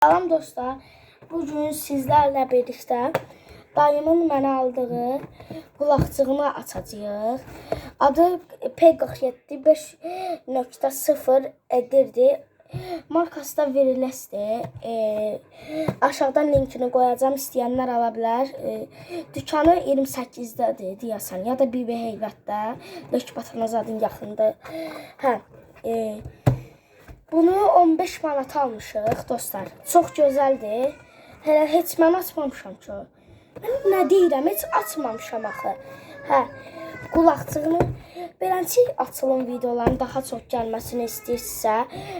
Salam dostlar. Bugün sizlərlə birlikdə dayımın mənə aldığı qulaqçığını açacağıq. Adı P47 5.0 edirdi. Markası da Veriles'dir. E, aşağıdan linkini qoyacağım. İstəyənlər ala bilər. E, dükanı 28-dədir deyəsən. Ya da BB Heyvətdə. Lök Batanazadın yaxında. Hə. E, bunu 15 manata almışıq dostlar. Çox gözəldir. Hələ heç mən açmamışam ki. Mən nə deyirəm, heç açmamışam axı. Hə. Qulaqçığını beləncə açılım videoların daha çox gəlməsini istəyirsə,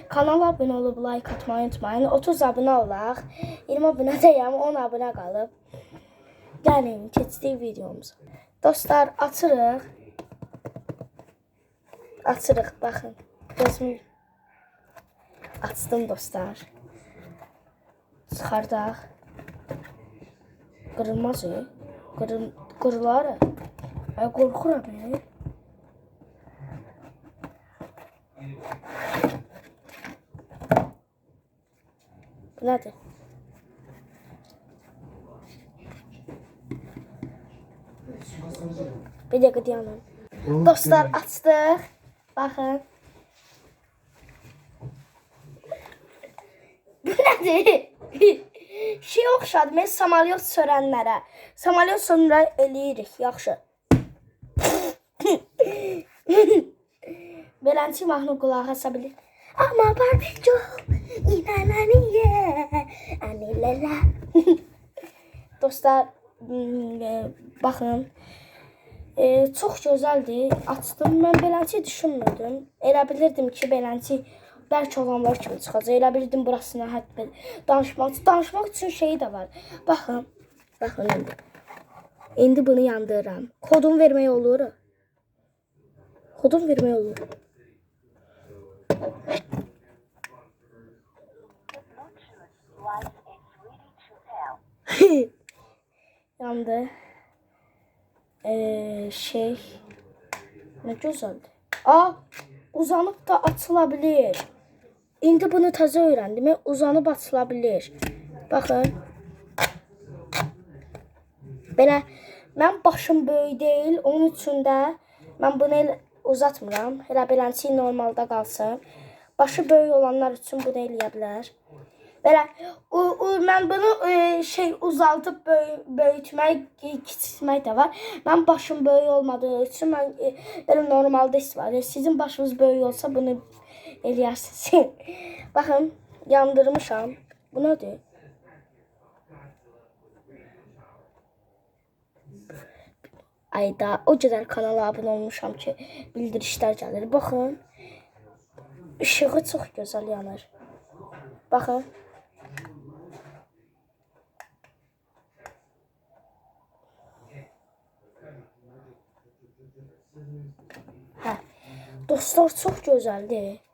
kanala abunə olub like atmayı unutmayın. 30 abunə olaq. 20 abunə deyəm, 10 abunə qalıb. Gəlin, keçdik videomuza. Dostlar, açırıq. Açırıq, baxın. Gözümü açdım dostlar. Çıxardaq. Qırılmaz. Qırıl qırılar. Ay qorxuram. Bu nədir? Bir dəqiqə dayanın. Dostlar açdıq. Baxın. Nədir? şey oxşadı. Mən samalyot sürənlərə. Samalyot sonra eləyirik. Yaxşı. Beləncə mahnı qulaq asa bilir. Amma barbecue inananiye anilələ. Dostlar, m, e, baxın. E, çox gözəldir. Açdım. Mən beləncə düşünmürdüm. Elə bilirdim ki, beləncə bəlkə olanlar kimi çıxacaq. Elə bilirdim burasına hətta danışmaq, danışmaq üçün şey də var. Baxın. Baxın indi. İndi bunu yandırıram. Kodum vermək olur. Kodum vermək olur. Yandı. Ee, şey. Ne güzeldi. Aa, uzanıp da açılabilir. İndi bunu təzə öyrəndim. e, Uzanıb açılabilir. Baxın. Belə mən başım böyük deyil, onun üçün də mən bunu elə uzatmıram. Elə beləncə normalda qalsın. Başı böyük olanlar üçün bunu eləyə bilər. Belə o, o, mən bunu e, şey uzaldıb böy böyütmək, kiçiltmək də var. Mən başım böyük olmadığı üçün mən e, belə normalda istifadə edirəm. Sizin başınız böyük olsa bunu eləyərsiniz. Baxın, yandırmışam. Bu nədir? Ayda o qədər kanala abunə olmuşam ki, bildirişlər gəlir. Baxın. İşığı çox gözəl yanır. Baxın. Hə. Dostlar çox gözəldir.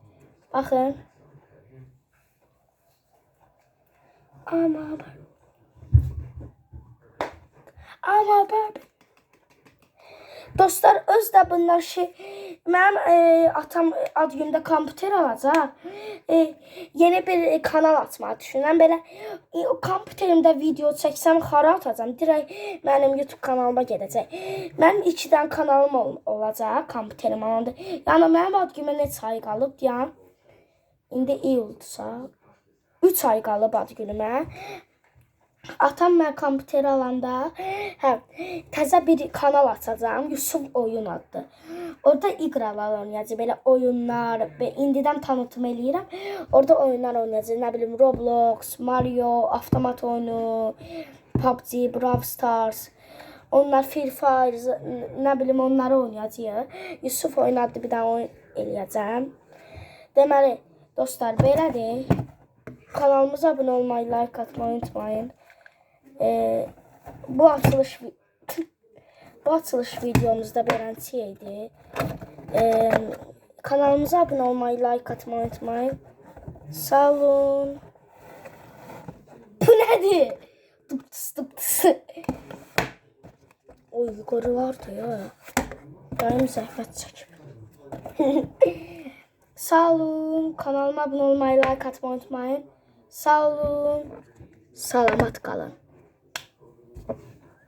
Baxın. Amma bak. Amma bak. Dostlar öz də bunlar şey mənim e, atam ad gündə kompüter alacaq. E, yeni bir e, kanal açmağı düşünürəm. Belə e, o kompüterimdə video çəksəm xara atacağam. Direkt mənim YouTube kanalıma gedəcək. Mənim 2 dənə kanalım ol olacaq kompüterim alanda. Yəni mənim ad günümə neçə ay qalıb deyəm. İndi iyuldusa 3 ay qalıb ad günümə. Atam mən kompüteri alanda hə təzə bir kanal açacağam. Yusuf oyun adlı. Orada iqralar oynayacağam. Belə oyunlar indidən tanıtım eləyirəm. Orada oyunlar oynayacağam. Nə bilim Roblox, Mario, avtomat oyunu, PUBG, Brawl Stars. Onlar Free Fire, nə bilim onları oynayacağıq. Yusuf oyun adlı bir dənə oyun eləyəcəm. Deməli, dostlar belədir. Kanalımıza abunə olmayı, like atmayı unutmayın. Ee, bu açılış bu açılış videomuzda beləncə idi. Ee, kanalımıza abunə olmayı, like atmayı unutmayın. Sağ olun. Bu nədir? Tıptıs tıptıs. Oy yukarı vardı ya. Daim zəhmət çəkib. Sağ olun. Kanalıma abunə olmayı, like atmayı unutmayın. Sağ olun. Salamat qalın.